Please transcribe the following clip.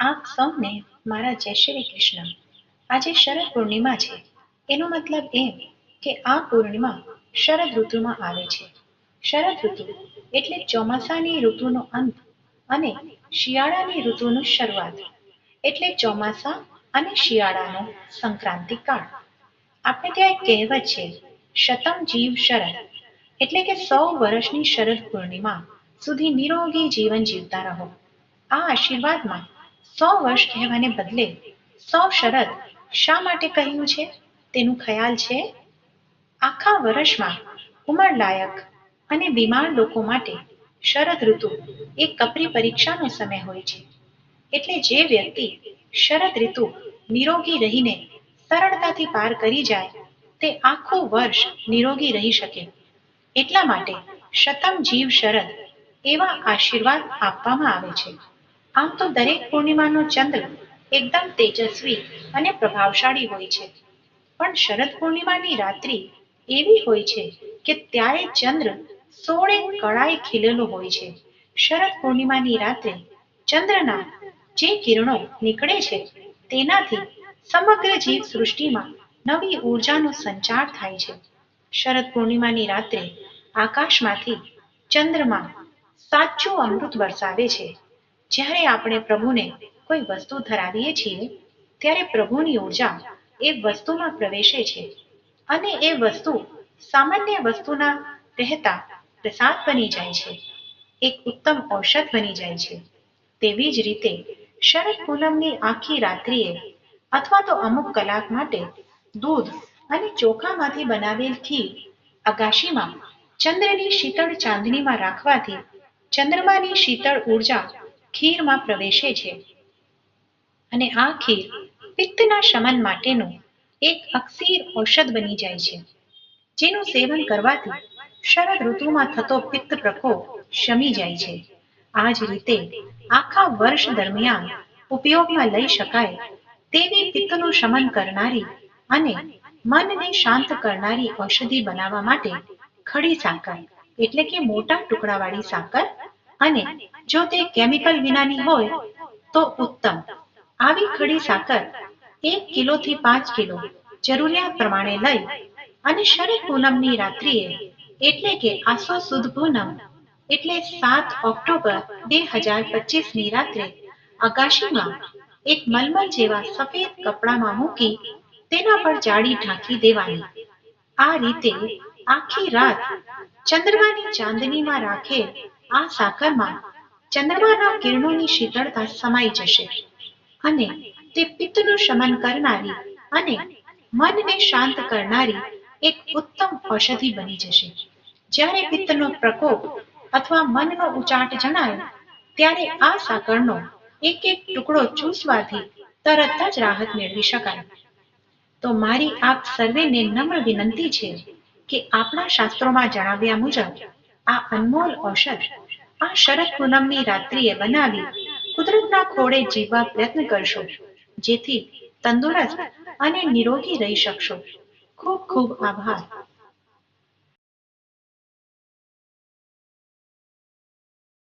આપ સૌને મારા જય શ્રી કૃષ્ણ. આજે શરદ પૂર્ણિમા છે. એનો મતલબ એમ કે આ પૂર્ણિમા શરદ ઋતુમાં આવે છે. શરદ ઋતુ એટલે ચોમાસાની ઋતુનો અંત અને શિયાળાની ઋતુનો શરૂઆત. એટલે ચોમાસા અને શિયાળાનો સંક્રાંતિ કાળ. આપણે ત્યાં એક કહેવત છે, શતમ જીવ શરદ. એટલે કે સો વર્ષની શરદ પૂર્ણિમા સુધી નિરોગી જીવન જીવતા રહો. આ આશીર્વાદમાં સો વર્ષ કહેવાને બદલે સો શરદ શા માટે કહ્યું છે? તેનું ખ્યાલ છે, આખા વર્ષમાં ઉંમરલાયક અને બીમાર લોકો માટે શરદ ઋતુ એ કપરી પરીક્ષાનો સમય હોય છે. એટલે જે વ્યક્તિ શરદ ઋતુ નિરોગી રહીને સરળતાથી પાર કરી જાય, તે આખું વર્ષ નિરોગી રહી શકે. એટલા માટે શતમ જીવ શરદ એવા આશીર્વાદ આપવામાં આવે છે. આમ તો દરેક પૂર્ણિમાનો ચંદ્ર એકદમ તેજસ્વી અને પ્રભાવશાળી હોય છે. પણ શરદ પૂર્ણિમાની રાત્રિ એવી હોય છે કે ત્યારે ચંદ્ર સોળે કળાએ ખીલેલો હોય છે. શરદ પૂર્ણિમાની રાત્રે ચંદ્રના જે કિરણો નીકળે છે તેનાથી સમગ્ર જીવ સૃષ્ટિમાં નવી ઉર્જાનો સંચાર થાય છે. શરદ પૂર્ણિમાની રાત્રે આકાશમાંથી ચંદ્રમાં સાચું અમૃત વરસાવે છે. જ્યારે આપણે પ્રભુને કોઈ વસ્તુ ધરાવીએ છીએ, ત્યારે પ્રભુની ઊર્જા એ વસ્તુમાં પ્રવેશે છે અને એ વસ્તુ સામાન્ય વસ્તુના રહેતા પ્રસાદ બની જાય છે, એક ઉત્તમ ઔષધ બની જાય છે. તેવી જ રીતે શરદ પૂનમની આખી રાત્રિએ અથવા તો અમુક કલાક માટે દૂધ અને ચોખામાંથી બનાવેલ ખીર અગાશીમાં ચંદ્રની શીતળ ચાંદનીમાં રાખવાથી ચંદ્રમાની શીતળ ઊર્જા ખીરમાં પ્રવેશે છે. અને આ ખીર પિત્તના શમન માટેનું એક અક્ષીર ઔષધ બની જાય છે, જેનું સેવન કરવાથી શરદ ઋતુમાં થતો પિત્ત પ્રકોપ શમી જાય છે. આ જ રીતે આખા વર્ષ દરમિયાન ઉપયોગમાં લઈ શકાય તેવી પિત્તનું શમન કરનારી અને મનને શાંત કરનારી ઔષધિ બનાવવા માટે ખડી સાકર, એટલે કે મોટા ટુકડાવાળી સાકર અને જો તે કેમિકલ વિનાની હોય, તો ઉત્તમ. આવી ખડી સાકર એક કિલો થી પાંચ કિલો જરૂરિયાત પ્રમાણે લઈ અને શરદ પૂનમની રાત્રિએ એટલે કે આસો સુદ પૂનમ એટલે સાત ઓક્ટોબર બે હજાર પચીસની રાત્રે આકાશીમાં એક મલમલ જેવા સફેદ કપડામાં મૂકી તેના પર જાડી ઢાંકી દેવાની. આ રીતે આખી રાત ચંદ્રમાની ચાંદનીમાં રાખે આ સાકરમાં ચંદ્રમાના કિરણોની શીતળતા સમાઈ જશે અને તે પિત્તનું શમન કરનારી અને મનને શાંત કરનારી એક ઉત્તમ ઔષધિ બની જશે. જ્યારે પિત્તનો પ્રકોપ અથવા મનનો ઉચાટ જણાય, ત્યારે આ સાકરનો એક એક ટુકડો ચૂસવાથી તરત જ રાહત મેળવી શકાય. તો મારી આપ સર્વેને નમ્ર વિનંતી છે કે આપણા શાસ્ત્રોમાં જણાવ્યા મુજબ આ અનમોલ ઔષધ. આ શરદ પૂનમની રાત્રિએ બનાવી કુદરતના ખોળે જીવવા પ્રયત્ન કરશો, જેથી તંદુરસ્ત અને નિરોગી રહી શકશો. ખૂબ ખૂબ આભાર.